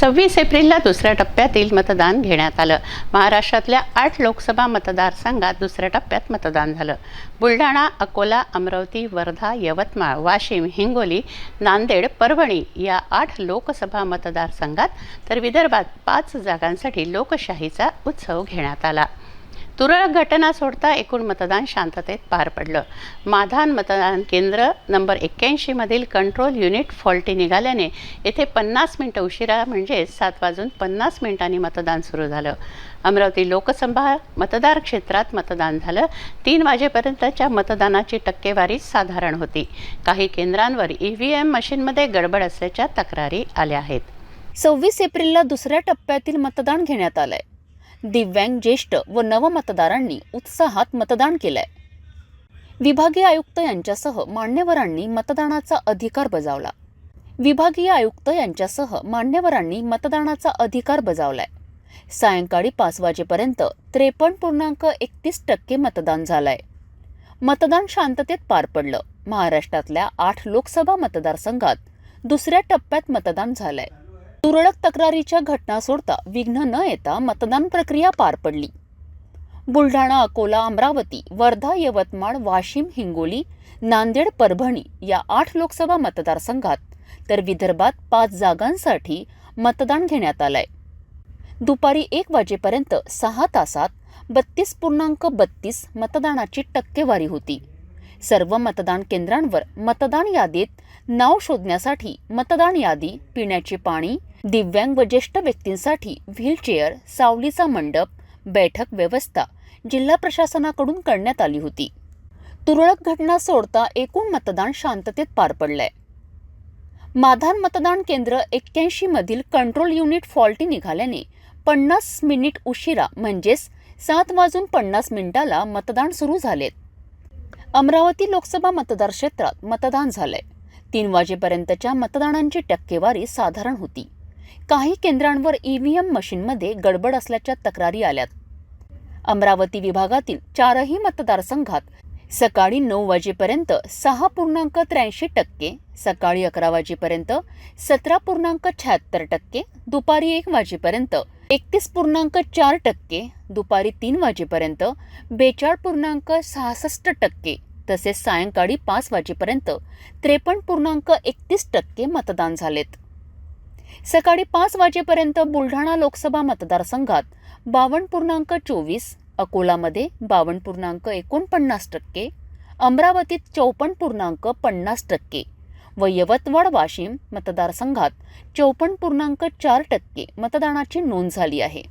सव्वीस एप्रिलला दुसऱ्या टप्प्यातील मतदान घेण्यात आलं. महाराष्ट्रातल्या आठ लोकसभा मतदारसंघात दुसऱ्या टप्प्यात मतदान झालं. बुलढाणा अकोला अमरावती वर्धा यवतमाळ वाशिम हिंगोली नांदेड परभणी या आठ लोकसभा मतदारसंघात तर विदर्भात पाच जागांसाठी लोकशाहीचा उत्सव घेण्यात आला. तुरळक घटना सोडता एकूण मतदान शांततेत पार पडलं. माधान मतदान केंद्र नंबर एक्क्याऐंशीमधील कंट्रोल युनिट फॉल्टी निघाल्याने येथे पन्नास मिनटं उशिरा म्हणजे सात वाजून पन्नास मिनिटांनी मतदान सुरू झालं. अमरावती लोकसभा मतदार क्षेत्रात मतदान झालं. तीन वाजेपर्यंतच्या मतदानाची टक्केवारी साधारण होती. काही केंद्रांवर ई व्ही एम मशीनमध्ये गडबड असल्याच्या तक्रारी आल्या आहेत. सव्वीस एप्रिलला दुसऱ्या टप्प्यातील मतदान घेण्यात आलंय. दिव्यांग ज्येष्ठ व नवमतदारांनी उत्साहात मतदान केलंय. विभागीय आयुक्त यांच्यासह मान्यवरांनी मतदानाचा अधिकार बजावला. विभागीय आयुक्त यांच्यासह मान्यवरांनी मतदानाचा अधिकार बजावलाय. सायंकाळी पाच वाजेपर्यंत त्रेपन्न पूर्णांक एकतीस टक्के मतदान झालंय. मतदान शांततेत पार पडलं. महाराष्ट्रातल्या आठ लोकसभा मतदारसंघात दुसऱ्या टप्प्यात मतदान झालंय. तुरळक तक्रारीच्या घटना सोडता विघ्न न येता मतदान प्रक्रिया पार पडली. बुलढाणा अकोला अमरावती वर्धा यवतमाळ वाशिम हिंगोली नांदेड परभणी या आठ लोकसभा मतदारसंघात तर विदर्भात पाच जागांसाठी मतदान घेण्यात आलंय. दुपारी एक वाजेपर्यंत सहा तासात बत्तीस पूर्णांक बत्तीस मतदानाची टक्केवारी होती. सर्व मतदान केंद्रांवर मतदान यादीत नाव शोधण्यासाठी मतदान यादी पिण्याचे पाणी दिव्यांग व ज्येष्ठ व्यक्तींसाठी व्हीलचेअर सावलीचा मंडप बैठक व्यवस्था जिल्हा प्रशासनाकडून करण्यात आली होती. तुरळक घटना सोडता एकूण मतदान शांततेत पार पडलंय. माधान मतदान केंद्र एक्क्याऐंशी मधील कंट्रोल युनिट फॉल्टी निघाल्याने पन्नास मिनिट उशिरा म्हणजेच सात वाजून पन्नास मिनिटाला मतदान सुरू झालेत. अमरावती लोकसभा मतदारक्षेत्रात मतदान झालंय. तीन वाजेपर्यंतच्या मतदानांची टक्केवारी साधारण होती. काही केंद्रांवर ईव्हीएम मशीनमध्ये गडबड असल्याच्या तक्रारी आल्यात. अमरावती विभागातील चारही मतदारसंघात सकाळी नऊ वाजेपर्यंत सहा पूर्णांक त्र्याऐंशी टक्के सकाळी अकरा वाजेपर्यंत सतरा पूर्णांक शहात्तर टक्के दुपारी एक वाजेपर्यंत एकतीस पूर्णांक चार टक्के दुपारी तीन वाजेपर्यंत बेचाळ पूर्णांक सहासष्ट टक्के तसेच सायंकाळी पाच वाजेपर्यंत त्रेपन्न पूर्णांक एकतीस टक्के मतदान झालेत. सकाळी पाच वाजेपर्यंत बुलढाणा लोकसभा मतदारसंघात बावन्न पूर्णांक चोवीस अकोलामध्ये बावन्न पूर्णांक एकोणपन्नास टक्के अमरावतीत चौपन्न पूर्णांक पन्नास टक्के व यवतमाळ वाशिम मतदारसंघात चौपन्न पूर्णांक चार टक्के मतदानाची नोंद झाली आहे.